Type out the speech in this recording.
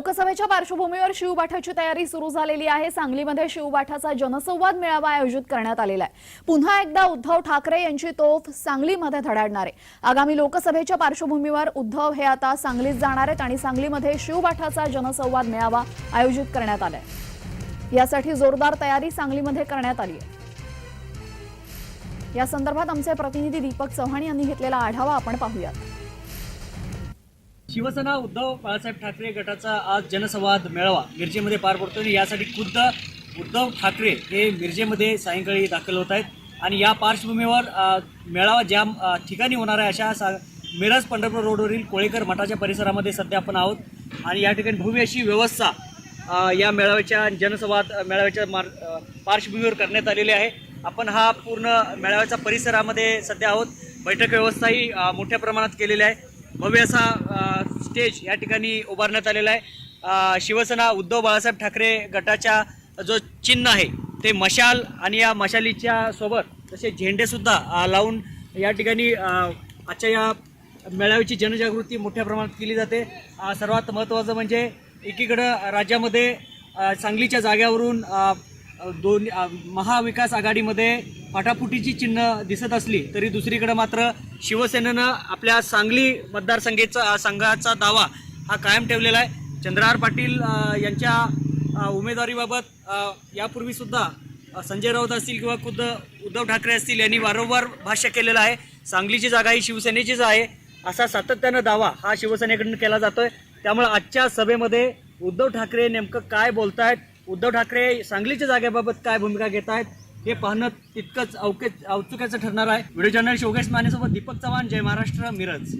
लोकसभेच्या पार्श्वभूमीवर शिवबाठाची तयारी सुरू झालेली आहे. सांगलीमध्ये शिवबाठाचा जनसंवाद मेळावा आयोजित करण्यात आलेला आहे. पुन्हा एकदा उद्धव ठाकरे यांची तोफ सांगलीमध्ये धडाडणार आहे. आगामी लोकसभेच्या पार्श्वभूमीवर उद्धव हे आता सांगलीत जाणार आहेत आणि सांगलीमध्ये शिवबाठाचा जनसंवाद मेळावा आयोजित करण्यात आलाय. यासाठी जोरदार तयारी सांगलीमध्ये करण्यात आली आहे. या संदर्भात आमचे प्रतिनिधी दीपक चव्हाण यांनी घेतलेला आढावा आपण पाहूयात. शिवसेना उद्धव बाळासाहेब ठाकरे गटाचा आज जनसंवाद मेळावा मिरजेमध्ये पार पडतो आणि यासाठी खुद्द उद्धव ठाकरे हे मिरजेमध्ये सायंकाळी दाखल होत आहेत. आणि या पार्श्वभूमीवर मेळावा ज्या ठिकाणी होणार आहे अशा सा मिरज पंढरपूर रोडवरील कोळेकर मठाच्या परिसरामध्ये सध्या आपण आहोत. आणि या ठिकाणी भव्य अशी व्यवस्था या मेळाव्याच्या जनसंवाद मेळाव्याच्या मार पार्श्वभूमीवर करण्यात आलेली आहे. आपण हा पूर्ण मेळाव्याच्या परिसरामध्ये सध्या आहोत. बैठक व्यवस्थाही मोठ्या प्रमाणात केलेली आहे. भव्य असा स्टेज या ठिकाणी उभारण्यात आलेला आहे. शिवसेना उद्धव बाळासाहेब ठाकरे गटाच्या जो चिन्ह आहे ते मशाल आणि या मशालीच्या सोबत तसे झेंडेसुद्धा लावून या ठिकाणी आजच्या या मेळाव्याची जनजागृती मोठ्या प्रमाणात केली जाते. सर्वात महत्त्वाचं म्हणजे एकीकडं राज्यामध्ये सांगलीच्या जाग्यावरून दोन महाविकास आघाडीमध्ये फाटाफुटीची चिन्ह दिसत असली तरी दुसरीकडे मात्र शिवसेनेनं आपल्या सांगली मतदारसंघेचा संघाचा दावा हा कायम ठेवलेला आहे. चंद्रहार पाटील यांच्या उमेदवारीबाबत यापूर्वीसुद्धा संजय राऊत असतील किंवा खुद्द उद्धव ठाकरे असतील यांनी वारंवार भाष्य केलेलं आहे. सांगलीची जागा ही शिवसेनेचीच आहे. असा सातत्यानं दावा हा शिवसेनेकडून केला जातोय. त्यामुळे आजच्या सभेमध्ये उद्धव ठाकरे नेमकं काय बोलतायत उद्धव ठाकरे सांगलीच्या जागेबाबत काय भूमिका घेत आहेत हे पाहणं तितकंच अवके औत्सुक्याचं ठरणार आहे. व्हिडिओ जर्नलिस्ट योगेश मानेसोबत दीपक चव्हाण जय महाराष्ट्र मिरज.